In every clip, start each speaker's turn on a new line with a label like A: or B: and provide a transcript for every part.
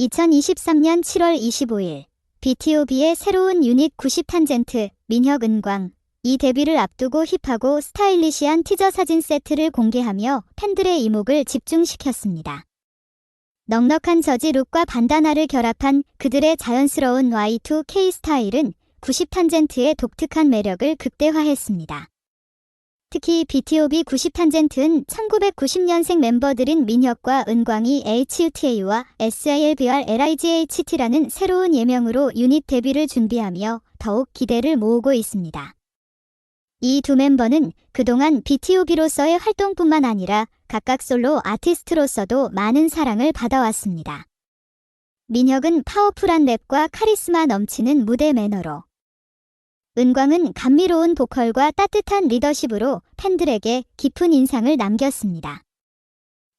A: 2023년 7월 25일 BTOB의 새로운 유닛 90탄젠트 민혁 은광 이 데뷔를 앞두고 힙하고 스타일리시한 티저 사진 세트를 공개하며 팬들의 이목을 집중시켰습니다. 넉넉한 저지 룩과 반다나를 결합한 그들의 자연스러운 Y2K 스타일은 90탄젠트의 독특한 매력을 극대화했습니다. 특히 BTOB 90탄젠트는 1990년생 멤버들인 민혁과 은광이 HUTA와 SILBR LIGHT라는 새로운 예명으로 유닛 데뷔를 준비하며 더욱 기대를 모으고 있습니다. 이 두 멤버는 그동안 BTOB로서의 활동뿐만 아니라 각각 솔로 아티스트로서도 많은 사랑을 받아왔습니다. 민혁은 파워풀한 랩과 카리스마 넘치는 무대 매너로 은광은 감미로운 보컬과 따뜻한 리더십으로 팬들에게 깊은 인상을 남겼습니다.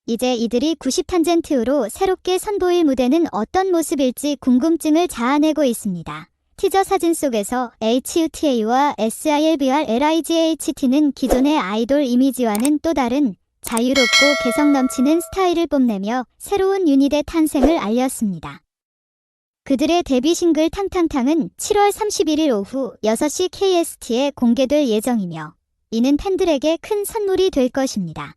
A: 이제 이들이 90탄젠트로 새롭게 선보일 무대는 어떤 모습일지 궁금증을 자아내고 있습니다. 티저 사진 속에서 HUTA와 SILBR LIGHT는 기존의 아이돌 이미지와는 또 다른 자유롭고 개성 넘치는 스타일을 뽐내며 새로운 유닛의 탄생을 알렸습니다. 그들의 데뷔 싱글 탕탕탕은 7월 31일 오후 6시 KST에 공개될 예정이며 이는 팬들에게 큰 선물이 될 것입니다.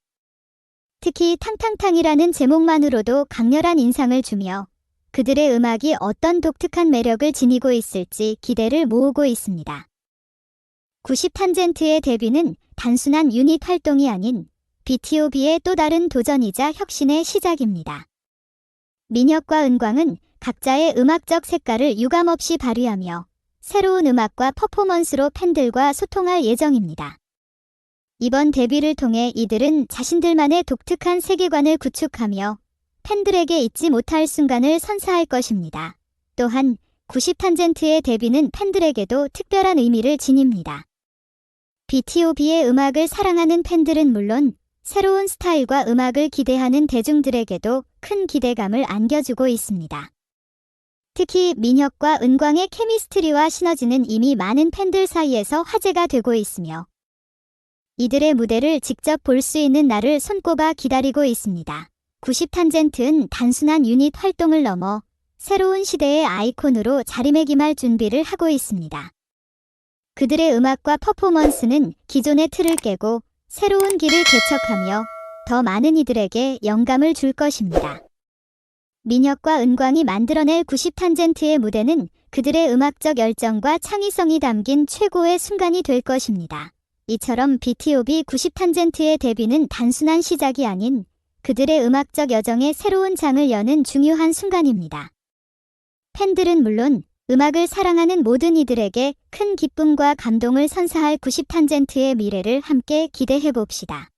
A: 특히 탕탕탕이라는 제목만으로도 강렬한 인상을 주며 그들의 음악이 어떤 독특한 매력을 지니고 있을지 기대를 모으고 있습니다. 90탄젠트의 데뷔는 단순한 유닛 활동이 아닌 BTOB의 또 다른 도전이자 혁신의 시작입니다. 민혁과 은광은 각자의 음악적 색깔을 유감없이 발휘하며 새로운 음악과 퍼포먼스로 팬들과 소통할 예정입니다. 이번 데뷔를 통해 이들은 자신들만의 독특한 세계관을 구축하며 팬들에게 잊지 못할 순간을 선사할 것입니다. 또한 90탄젠트의 데뷔는 팬들에게도 특별한 의미를 지닙니다. BTOB의 음악을 사랑하는 팬들은 물론 새로운 스타일과 음악을 기대하는 대중들에게도 큰 기대감을 안겨주고 있습니다. 특히 민혁과 은광의 케미스트리와 시너지는 이미 많은 팬들 사이에서 화제가 되고 있으며 이들의 무대를 직접 볼 수 있는 날을 손꼽아 기다리고 있습니다. 90탄젠트는 단순한 유닛 활동을 넘어 새로운 시대의 아이콘으로 자리매김할 준비를 하고 있습니다. 그들의 음악과 퍼포먼스는 기존의 틀을 깨고 새로운 길을 개척하며 더 많은 이들에게 영감을 줄 것입니다. 민혁과 은광이 만들어낼 90탄젠트의 무대는 그들의 음악적 열정과 창의성이 담긴 최고의 순간이 될 것입니다. 이처럼 BTOB 90탄젠트의 데뷔는 단순한 시작이 아닌 그들의 음악적 여정의 새로운 장을 여는 중요한 순간입니다. 팬들은 물론 음악을 사랑하는 모든 이들에게 큰 기쁨과 감동을 선사할 90탄젠트의 미래를 함께 기대해 봅시다.